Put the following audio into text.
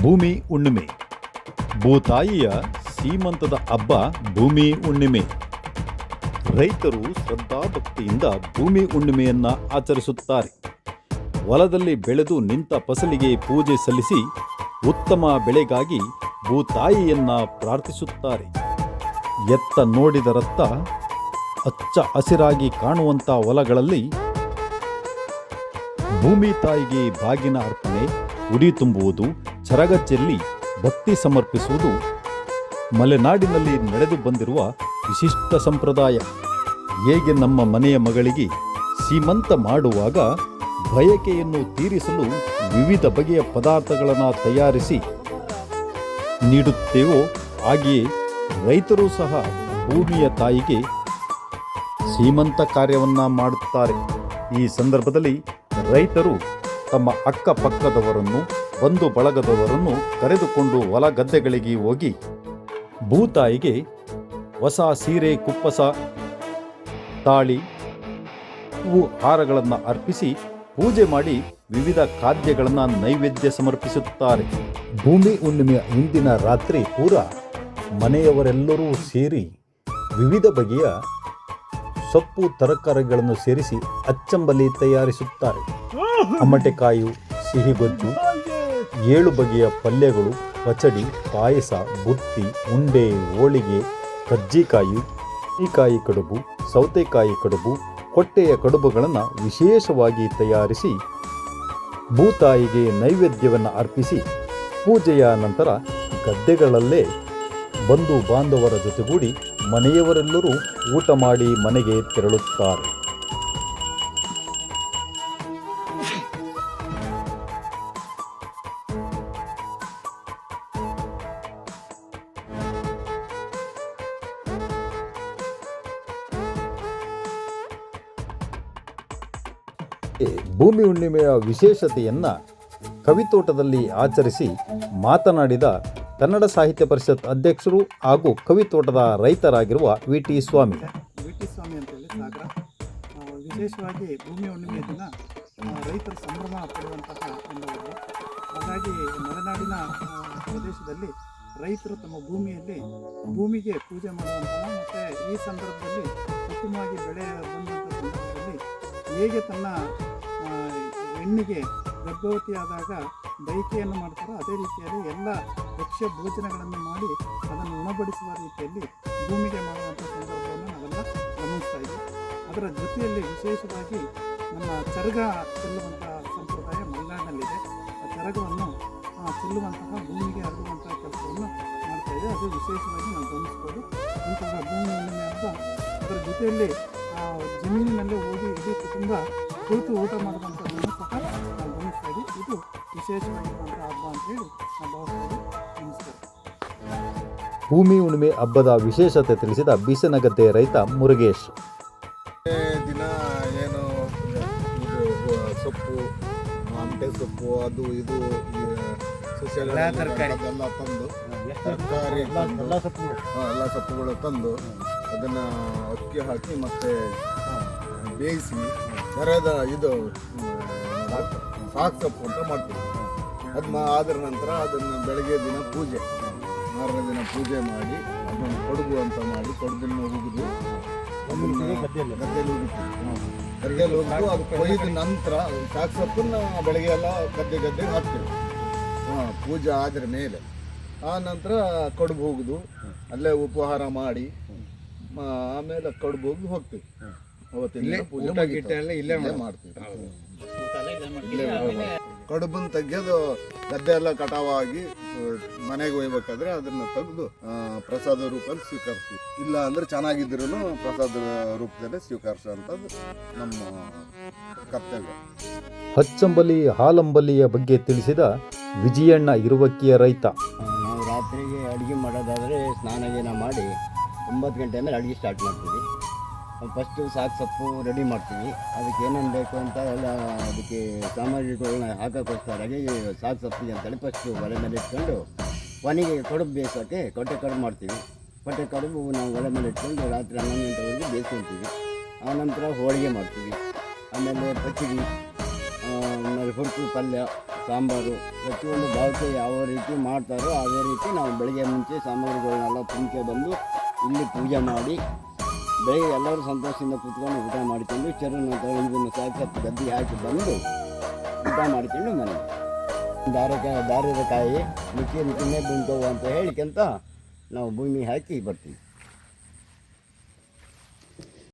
ಭೂಮಿ ಹುಣ್ಣಿಮೆ. ಭೂತಾಯಿಯ ಸೀಮಂತದ ಹಬ್ಬ ಭೂಮಿ ಹುಣ್ಣಿಮೆ. ರೈತರು ಶ್ರದ್ಧಾಭಕ್ತಿಯಿಂದ ಭೂಮಿ ಹುಣ್ಣಿಮೆಯನ್ನ ಆಚರಿಸುತ್ತಾರೆ. ಹೊಲದಲ್ಲಿ ಬೆಳೆದು ನಿಂತ ಫಸಲಿಗೆ ಪೂಜೆ ಸಲ್ಲಿಸಿ ಉತ್ತಮ ಬೆಳೆಗಾಗಿ ಭೂತಾಯಿಯನ್ನ ಪ್ರಾರ್ಥಿಸುತ್ತಾರೆ. ಎತ್ತ ನೋಡಿದರತ್ತ ಹಚ್ಚ ಹಸಿರಾಗಿ ಕಾಣುವಂಥ ಹೊಲಗಳಲ್ಲಿ ಭೂಮಿ ತಾಯಿಗೆ ಬಾಗಿನ ಅರ್ಪಣೆ, ಉಡಿ ತುಂಬುವುದು ಚರಗ ಚೆಲ್ಲಿ ಭಕ್ತಿ ಸಮರ್ಪಿಸುವುದು ಮಲೆನಾಡಿನಲ್ಲಿ ನಡೆದು ಬಂದಿರುವ ವಿಶಿಷ್ಟ ಸಂಪ್ರದಾಯ. ಹೇಗೆ ನಮ್ಮ ಮನೆಯ ಮಗಳಿಗೆ ಸೀಮಂತ ಮಾಡುವಾಗ ಬಯಕೆಯನ್ನು ತೀರಿಸಲು ವಿವಿಧ ಬಗೆಯ ಪದಾರ್ಥಗಳನ್ನು ತಯಾರಿಸಿ ನೀಡುತ್ತೇವೋ ಹಾಗೆಯೇ ರೈತರು ಸಹ ಭೂಮಿಯ ತಾಯಿಗೆ ಸೀಮಂತ ಕಾರ್ಯವನ್ನು ಮಾಡುತ್ತಾರೆ. ಈ ಸಂದರ್ಭದಲ್ಲಿ ರೈತರು ತಮ್ಮ ಅಕ್ಕಪಕ್ಕದವರನ್ನು ಬಂಧು ಬಳಗದವರನ್ನು ಕರೆದುಕೊಂಡು ಹೊಲ ಗದ್ದೆಗಳಿಗೆ ಹೋಗಿ, ಭೂತಾಯಿಗೆ ಹೊಸ ಸೀರೆ, ಕುಪ್ಪಸ, ತಾಳಿ, ಹೂ ಹಾರಗಳನ್ನು ಅರ್ಪಿಸಿ ಪೂಜೆ ಮಾಡಿ ವಿವಿಧ ಖಾದ್ಯಗಳನ್ನು ನೈವೇದ್ಯ ಸಮರ್ಪಿಸುತ್ತಾರೆ. ಭೂಮಿ ಹುಣ್ಣಿಮೆಯ ಹಿಂದಿನ ರಾತ್ರಿ ಪೂರ ಮನೆಯವರೆಲ್ಲರೂ ಸೇರಿ ವಿವಿಧ ಬಗೆಯ ಸೊಪ್ಪು, ತರಕಾರಿಗಳನ್ನು ಸೇರಿಸಿ ಅಚ್ಚಂಬಲಿ ತಯಾರಿಸುತ್ತಾರೆ. ಅಮಟೆಕಾಯಿ ಸಿಹಿಗೊಜ್ಜು ಏಳು ಬಗೆಯ ಪಲ್ಯಗಳು, ಪಚಡಿ, ಪಾಯಸ, ಬುತ್ತಿ, ಉಂಡೆ, ಹೋಳಿಗೆ, ಕಜ್ಜಿಕಾಯಿ ಕಾಯಿ ಕಡುಬು, ಸೌತೆಕಾಯಿ ಕಡುಬು ಹೊಟ್ಟೆಯ ಕಡುಬುಗಳನ್ನು ವಿಶೇಷವಾಗಿ ತಯಾರಿಸಿ ಭೂತಾಯಿಗೆ ನೈವೇದ್ಯವನ್ನು ಅರ್ಪಿಸಿ ಪೂಜೆಯ ನಂತರ ಗದ್ದೆಗಳಲ್ಲೇ ಬಂಧು ಬಾಂಧವರ ಜೊತೆಗೂಡಿ ಮನೆಯವರೆಲ್ಲರೂ ಊಟ ಮಾಡಿ ಮನೆಗೆ ತೆರಳುತ್ತಾರೆ. ಭೂಮಿ ಹುಣ್ಣಿಮೆಯ ವಿಶೇಷತೆಯನ್ನು ಕವಿತೋಟದಲ್ಲಿ ಆಚರಿಸಿ ಮಾತನಾಡಿದ ಕನ್ನಡ ಸಾಹಿತ್ಯ ಪರಿಷತ್ ಅಧ್ಯಕ್ಷರು ಹಾಗೂ ಕವಿತೋಟದ ರೈತರಾಗಿರುವ V T Swami. V T Swami ಅಂತೇಳಿ ಸಾಗರ. ವಿಶೇಷವಾಗಿ ಭೂಮಿ ಹುಣ್ಣಿಮೆಯ ದಿನ ರೈತರ ಸಂಭ್ರಮ ಪಡುವಂತಹ ಒಂದು ಹಾಗಾಗಿ ಮಲೆನಾಡಿನ ಪ್ರದೇಶದಲ್ಲಿ ರೈತರು ತಮ್ಮ ಭೂಮಿಯಲ್ಲಿ ಭೂಮಿಗೆ ಪೂಜೆ ಮಾಡುವಂತಹ ಮತ್ತು ಈ ಸಂದರ್ಭದಲ್ಲಿ ಉತ್ತಮವಾಗಿ ಬೆಳೆ ಬಂದಂಥ ಸಂದರ್ಭದಲ್ಲಿ ಹೇಗೆ ತನ್ನ ಹೆಣ್ಣಿಗೆ ಗರ್ಭವತಿಯಾದಾಗ ಬೈಕೆಯನ್ನು ಮಾಡ್ತಾರೋ ಅದೇ ರೀತಿಯಲ್ಲಿ ಎಲ್ಲ ಭಕ್ಷ್ಯ ಭೋಜನಗಳನ್ನು ಮಾಡಿ ಅದನ್ನು ಉಣಬಡಿಸುವ ರೀತಿಯಲ್ಲಿ ಭೂಮಿಗೆ ಮಾಡುವಂಥ ಸಂದರ್ಭವನ್ನು ನಾವೆಲ್ಲ ಗಮನಿಸ್ತಾ ಇದ್ದೀವಿ. ಅದರ ಜೊತೆಯಲ್ಲಿ ವಿಶೇಷವಾಗಿ ನಮ್ಮ ಚರಗ ಚೆಲ್ಲುವಂಥ ಸಂಪ್ರದಾಯ ಮಲೆನಾಡಿನಲ್ಲಿದೆ ಆ ಚರಗವನ್ನು ಚೆಲ್ಲುವಂತಹ ಭೂಮಿಗೆ ಹರಡುವಂತಹ ಕೆಲಸವನ್ನು ಮಾಡ್ತಾ ಇದೆ. ಅದು ವಿಶೇಷವಾಗಿ ನಾವು ಗಮನಿಸ್ಬೋದು. ಇಂತಹ ಭೂಮಿ ಹಬ್ಬ ಅದರ ಜೊತೆಯಲ್ಲಿ ಜಮೀನಿನಲ್ಲೇ ಹೋಗಿ ಇಡೀ ಕುಟುಂಬ ಕುಳಿತು ಊಟ ಮಾಡುವಂಥದ್ದನ್ನು ಇದು ವಿಶೇಷವಾಗಿರುವಂಥ ಹಬ್ಬ ಅಂತ ಹೇಳಿ ನಾವು ಭಾವಿಸ್ಬೋದು ನಮಸ್ಕಾರ ಭೂಮಿ ಹುಣ್ಣಿಮೆ ಹಬ್ಬದ ವಿಶೇಷತೆ ತಿಳಿಸಿದ ಬೀಸನಗದ್ದೆ ರೈತ ಮುರುಗೇಶ್. ದಿನ ಏನು ಇದು ಸೊಪ್ಪು ಮಾಂಟೆ ಸೊಪ್ಪು ಅದು ಇದು ತರಕಾರಿ. ಎಲ್ಲ ತಂದು ತರಕಾರಿ. ಎಲ್ಲ ಸೊಪ್ಪುಗಳು. ತಂದು ಅದನ್ನ ಅಕ್ಕಿ ಹಾಕಿ ಮತ್ತೆ ಬೇಯಿಸಿ ಕರೆದ ಇದು ಸಾಕು ಸೊಪ್ಪು ಅಂತ ಮಾಡ್ತೀವಿ. ಅದು ಮಾ ಆದ ನಂತರ ಅದನ್ನು ಬೆಳಗ್ಗೆ ದಿನ ಪೂಜೆ. ಮಾರನೇ ದಿನ ಪೂಜೆ ಮಾಡಿ ಅದನ್ನು ಕೊಡುಗು ಅಂತ ಮಾಡಿ ಕೊಡುಗನ್ನು ಹುಗಿದು ಅದನ್ನ ಗದ್ದೆಯಲ್ಲಿ. ಗದ್ದೆಯಲ್ಲಿ ಹೋಗ್ಬಿಟ್ಟು ಅದು ಕೊಯ್ದ ನಂತರ ಸಾಕು ಸೊಪ್ಪನ್ನ ಬೆಳಗ್ಗೆ ಎಲ್ಲ ಗದ್ದೆ ಗದ್ದೆಗೆ ಹಾಕ್ತೀವಿ. ಹಾಂ ಪೂಜೆ ಆದ್ರ ಮೇಲೆ. ಆ ನಂತರ ಕಡುಬು ಹೋಗುದು ಅಲ್ಲೇ ಉಪಹಾರ ಮಾಡಿ ಆಮೇಲೆ ಕಡುಬು ಹೋಗಿ ಹೋಗ್ತೀವಿ. ಅವತ್ತಿನ ಇಲ್ಲೇ ಪೂಜೆ. ಇಲ್ಲೇ ಮಾಡ್ತೀವಿ. ಕಡುಬನ್ನ ತೆಗೆದು ಗದ್ದೆ ಎಲ್ಲ ಕಟಾವಾಗಿ ಮನೆಗೆ ಒಯ್ಬೇಕಾದ್ರೆ ಅದನ್ನ ತೆಗೆದು ಪ್ರಸಾದ ರೂಪದಲ್ಲಿ ಸ್ವೀಕರಿಸ್ತೀವಿ. ಇಲ್ಲ ಅಂದ್ರೆ ಚೆನ್ನಾಗಿದ್ರು ಪ್ರಸಾದ ರೂಪದಲ್ಲಿ ಸ್ವೀಕರಿಸುವಂಥದ್ದು ನಮ್ಮ ಕರ್ತವ್ಯ. ಹಚ್ಚಂಬಲಿ ಹಾಲಂಬಲಿಯ ಬಗ್ಗೆ ತಿಳಿಸಿದ ವಿಜಯಣ್ಣ ಇರುವಕ್ಕಿಯ ರೈತ. ನಾವು ರಾತ್ರಿಗೆ ಅಡುಗೆ ಮಾಡೋದಾದರೆ ಸ್ನಾನ ಗೀನ ಮಾಡಿ ಒಂಬತ್ತು ಗಂಟೆ ಮೇಲೆ ಅಡುಗೆ ಸ್ಟಾರ್ಟ್ ಮಾಡ್ತೀವಿ. ಫಸ್ಟು ಸಾಕು ಸೊಪ್ಪು ರೆಡಿ ಮಾಡ್ತೀವಿ. ಅದಕ್ಕೆ ಏನೇನು ಬೇಕು ಅಂತ ಎಲ್ಲ ಅದಕ್ಕೆ ಸಾಮಗ್ರಿಗಳನ್ನ ಹಾಕೋಕ್ಕೋಸ್ಕರಾಗಿ ಸಾಕು ಸೊಪ್ಪಿಗೆ ಅಂತೇಳಿ ಫಸ್ಟು ಒಲೆ ಮೇಲೆ ಇಟ್ಕೊಂಡು ಕೊನೆಗೆ ಕಡುಬು ಬೇಯಿಸೋಕ್ಕೆ ಕೊಟ್ಟೆ ಕಡುಬು ಮಾಡ್ತೀವಿ. ಕೊಟ್ಟೆ ಕಡುಬು ನಾವು ಒಲೆ ಮೇಲೆ ಇಟ್ಕೊಂಡು ರಾತ್ರಿ ಹನ್ನೊಂದು ಗಂಟೆವರೆಗೆ ಆನಂತರ ಹೋಳಿಗೆ ಮಾಡ್ತೀವಿ. ಆಮೇಲೆ ಪಚ್ಚಡಿ ಆಮೇಲೆ ಹುಡುಕು ಪಲ್ಯ, ಸಾಂಬಾರು, ಪ್ರತಿಯೊಂದು ಭಾಗಕ್ಕೆ ಯಾವ ರೀತಿ ಮಾಡ್ತಾರೋ ಅದೇ ರೀತಿ ನಾವು ಬೆಳಗ್ಗೆ ಮುಂಚೆ ಸಾಮಗ್ರಿಗಳನ್ನೆಲ್ಲ ತುಂಬಿಕೆ ಬಂದು ಇಲ್ಲಿ ಪೂಜೆ ಮಾಡಿ ಬೆಳಗ್ಗೆ ಎಲ್ಲರೂ ಸಂತೋಷದಿಂದ ಕೂತ್ಕೊಂಡು ಊಟ ಮಾಡಿಕೊಂಡು ಚರಣ ಇದನ್ನು ಸಾಕು ಗದ್ದಿ ಹಾಕಿ ಬಂದು ಊಟ ಮಾಡಿಕೊಂಡು ಮನೆ ದಾರಕಾಯಿ ದಾರದ ಕಾಯಿ ಮಿಕ್ಕಿ ಮಿಕ್ಕಿನೇ ಬಂತು ಅಂತ ಹೇಳಿಕೆಂತ ನಾವು ಭೂಮಿ ಹಾಕಿ ಬರ್ತೀವಿ.